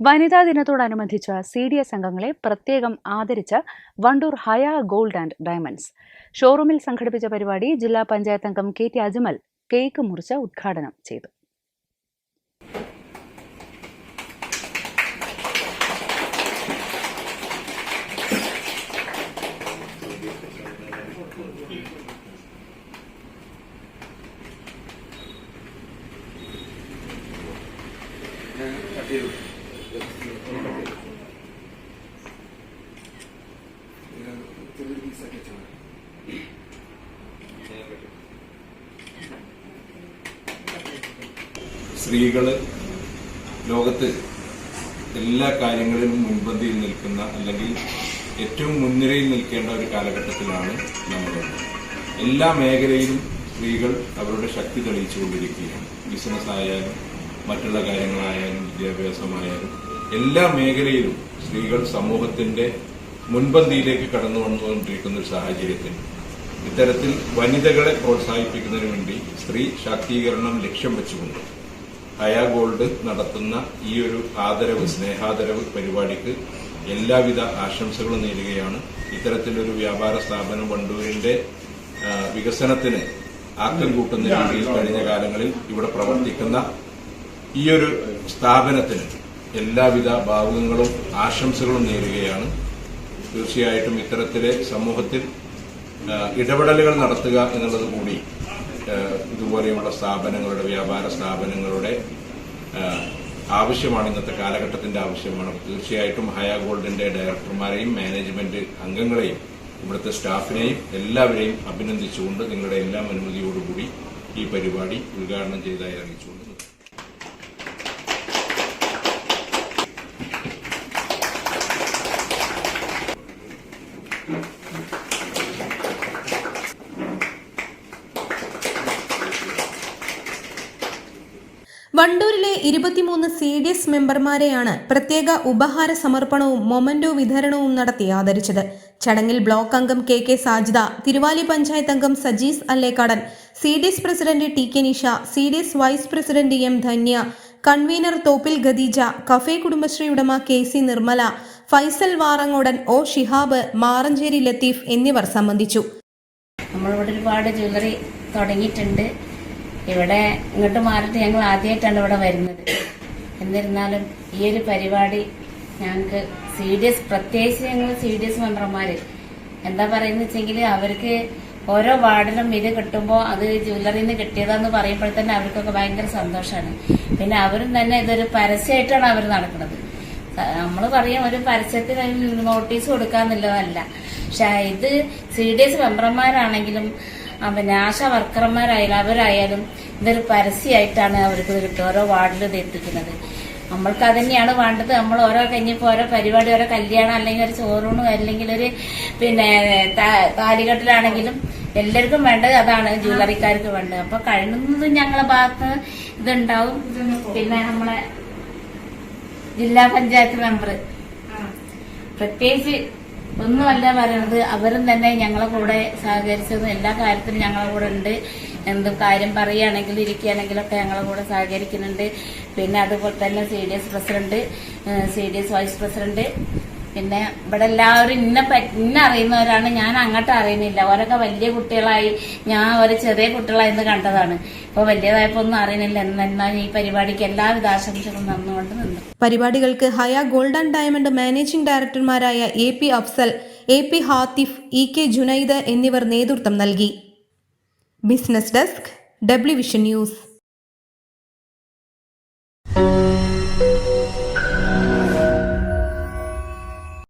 വനിതാ ദിനത്തോടനുബന്ധിച്ച C D S അംഗങ്ങളെ പ്രത്യേകം ആദരിച്ച Vandoor Haya gold and diamonds. ഷോറൂമിൽ സംഘടിപ്പിച്ച പരിപാടി ജില്ലാ പഞ്ചായത്ത് അംഗം കെ ടി അജ്മൽ കേക്ക് മുറിച്ച് ഉദ്ഘാടനം ചെയ്തു. സ്ത്രീകൾ ലോകത്ത് എല്ലാ കാര്യങ്ങളിലും മുൻപന്തിയിൽ നിൽക്കുന്ന അല്ലെങ്കിൽ ഏറ്റവും മുൻനിരയിൽ നിൽക്കേണ്ട ഒരു കാലഘട്ടത്തിലാണ് നമ്മളുള്ളത് എല്ലാ മേഖലയിലും സ്ത്രീകൾ അവരുടെ ശക്തി തെളിയിച്ചുകൊണ്ടിരിക്കുകയാണ്. ബിസിനസ് ആയാലും മറ്റുള്ള കാര്യങ്ങളായാലും വിദ്യാഭ്യാസമായാലും എല്ലാ മേഖലയിലും സ്ത്രീകൾ സമൂഹത്തിന്റെ മുൻപന്തിയിലേക്ക് കടന്നു വന്നുകൊണ്ടിരിക്കുന്ന ഒരു സാഹചര്യത്തിൽ ഇത്തരത്തിൽ വനിതകളെ പ്രോത്സാഹിപ്പിക്കുന്നതിന് വേണ്ടി സ്ത്രീ ശാക്തീകരണം ലക്ഷ്യം വെച്ചുകൊണ്ട് ഹയാ ഗോൾഡ് നടത്തുന്ന ഈ ഒരു ആദരവ് സ്നേഹാദരവ് പരിപാടിക്ക് എല്ലാവിധ ആശംസകളും നേരുകയാണ്. ഇത്തരത്തിലൊരു വ്യാപാര സ്ഥാപനം വണ്ടൂരിന്റെ വികസനത്തിന് ആക്കം കൂട്ടുന്ന രീതിയിൽ കഴിഞ്ഞ കാലങ്ങളിൽ ഇവിടെ പ്രവർത്തിക്കുന്ന ഈ ഒരു സ്ഥാപനത്തിന് എല്ലാവിധ ഭാവുകങ്ങളും ആശംസകളും നേരുകയാണ്. തീർച്ചയായിട്ടും ഇത്തരത്തിലെ സമൂഹത്തിൽ ഇടപെടലുകൾ നടത്തുക എന്നുള്ളത് കൂടി ഇതുപോലെയുള്ള സ്ഥാപനങ്ങളുടെ വ്യാപാര സ്ഥാപനങ്ങളുടെ ആവശ്യമാണ് ഇന്നത്തെ കാലഘട്ടത്തിന്റെ ആവശ്യമാണ്. തീർച്ചയായിട്ടും ഹയ ഗോൾഡിന്റെ ഡയറക്ടർമാരെയും മാനേജ്മെന്റ് അംഗങ്ങളെയും ഇവിടുത്തെ സ്റ്റാഫിനെയും എല്ലാവരെയും അഭിനന്ദിച്ചുകൊണ്ട് നിങ്ങളുടെ എല്ലാം അനുമതിയോടുകൂടി ഈ പരിപാടി ഉദ്ഘാടനം ചെയ്തായി അറിയിച്ചുകൊണ്ട് വണ്ടൂരിലെ ഇരുപത്തിമൂന്ന് സി ഡി എസ് മെമ്പർമാരെയാണ് പ്രത്യേക ഉപഹാര സമർപ്പണവും മൊമന്റോ വിതരണവും നടത്തി ആദരിച്ചത്. ചടങ്ങിൽ ബ്ലോക്ക് അംഗം കെ കെ സാജിദ തിരുവാലി പഞ്ചായത്ത് അംഗം Sajees Allekkadan C D S president T K Nisha C D S vice president M Dhanya convener Thoppil Khadeeja cafe Kudumbashree ഉടമ K C Nirmala Faisal Varangodan O Shihab Maranchery Latheef എന്നിവർ സംബന്ധിച്ചു. നമ്മളിവിടെ ഒരുപാട് jewellery തുടങ്ങിയിട്ടുണ്ട്. ഇവിടെ ഇങ്ങോട്ട് മാറിയിട്ട് ഞങ്ങൾ ആദ്യമായിട്ടാണ് ഇവിടെ വരുന്നത്. എന്നിരുന്നാലും ഈ ഒരു പരിപാടി ഞങ്ങൾക്ക് സി ഡി എസ് പ്രത്യേകിച്ച് ഞങ്ങൾ സി ഡി എസ് മെമ്പർമാര്. എന്താ പറയുന്ന വെച്ചെങ്കിൽ അവർക്ക് ഓരോ വാർഡിലും ഇത് കിട്ടുമ്പോൾ അത് ജ്വല്ലറിയിൽ നിന്ന് കിട്ടിയതാന്ന് പറയുമ്പോൾ തന്നെ അവർക്കൊക്കെ ഭയങ്കര സന്തോഷമാണ് പിന്നെ അവരും തന്നെ ഇതൊരു പരസ്യമായിട്ടാണ് അവർ നടക്കുന്നത്. നമ്മൾ പറയും ഒരു പരസ്യത്തിന് നോട്ടീസ് കൊടുക്കാന്നുള്ളതല്ല. പക്ഷെ ഇത് സി ഡി എസ് മെമ്പർമാരാണെങ്കിലും പിന്നെ ആശാ വർക്കർമാരായാലും അവരായാലും ഇതൊരു പരസ്യമായിട്ടാണ് അവർക്ക് ഇത് കിട്ടുക. ഓരോ വാർഡിൽ ഇത് എത്തിക്കുന്നത്. നമ്മൾക്ക് അത് തന്നെയാണ് വേണ്ടത്. നമ്മൾ ഓരോ കഴിഞ്ഞപ്പോൾ ഓരോ പരിപാടി ഓരോ കല്യാണം അല്ലെങ്കിൽ ഒരു ചോറൂണ് അല്ലെങ്കിൽ ഒരു പിന്നെ താലികെട്ടിലാണെങ്കിലും എല്ലാവർക്കും വേണ്ടത് അതാണ് ജ്വല്ലറിക്കാർക്ക് വേണ്ടത്. അപ്പൊ കഴിയുന്നതും ഞങ്ങളെ ഭാഗത്ത് ഇതുണ്ടാവും. പിന്നെ നമ്മളെ ജില്ലാ പഞ്ചായത്ത് മെമ്പർ പ്രത്യേകിച്ച് ഒന്നുമല്ല പറയുന്നത് അവരും തന്നെ ഞങ്ങളെ കൂടെ സഹകരിച്ചതും എല്ലാ കാര്യത്തിലും ഞങ്ങളെ കൂടെ ഉണ്ട്. എന്ത് കാര്യം പറയുകയാണെങ്കിലും ഇരിക്കുകയാണെങ്കിലൊക്കെ ഞങ്ങളെ കൂടെ സഹകരിക്കുന്നുണ്ട്. പിന്നെ അതുപോലെ തന്നെ C D S president C D S vice president. പിന്നെ ഇവിടെ എല്ലാവരും ഇന്നെ ഇന്ന അറിയുന്നവരാണ്. ഞാൻ അങ്ങോട്ട് അറിയുന്നില്ല. ഓരൊക്കെ വലിയ കുട്ടികളായി. ഞാൻ ഒരു ചെറിയ കുട്ടികളായിരുന്നു കണ്ടതാണ്. ഇപ്പൊ വലിയതായപ്പോ ഒന്നും അറിയുന്നില്ല. എന്നാൽ ഈ പരിപാടിക്ക് എല്ലാവിധ ആശംസകളും നന്നുകൊണ്ട് നിന്നു. പരിപാടികൾക്ക് Haya golden diamond managing ഡയറക്ടർമാരായ A P Afsal A P Hathif E K Junaid എന്നിവർ നേതൃത്വം നൽകി. Business desk W vision news.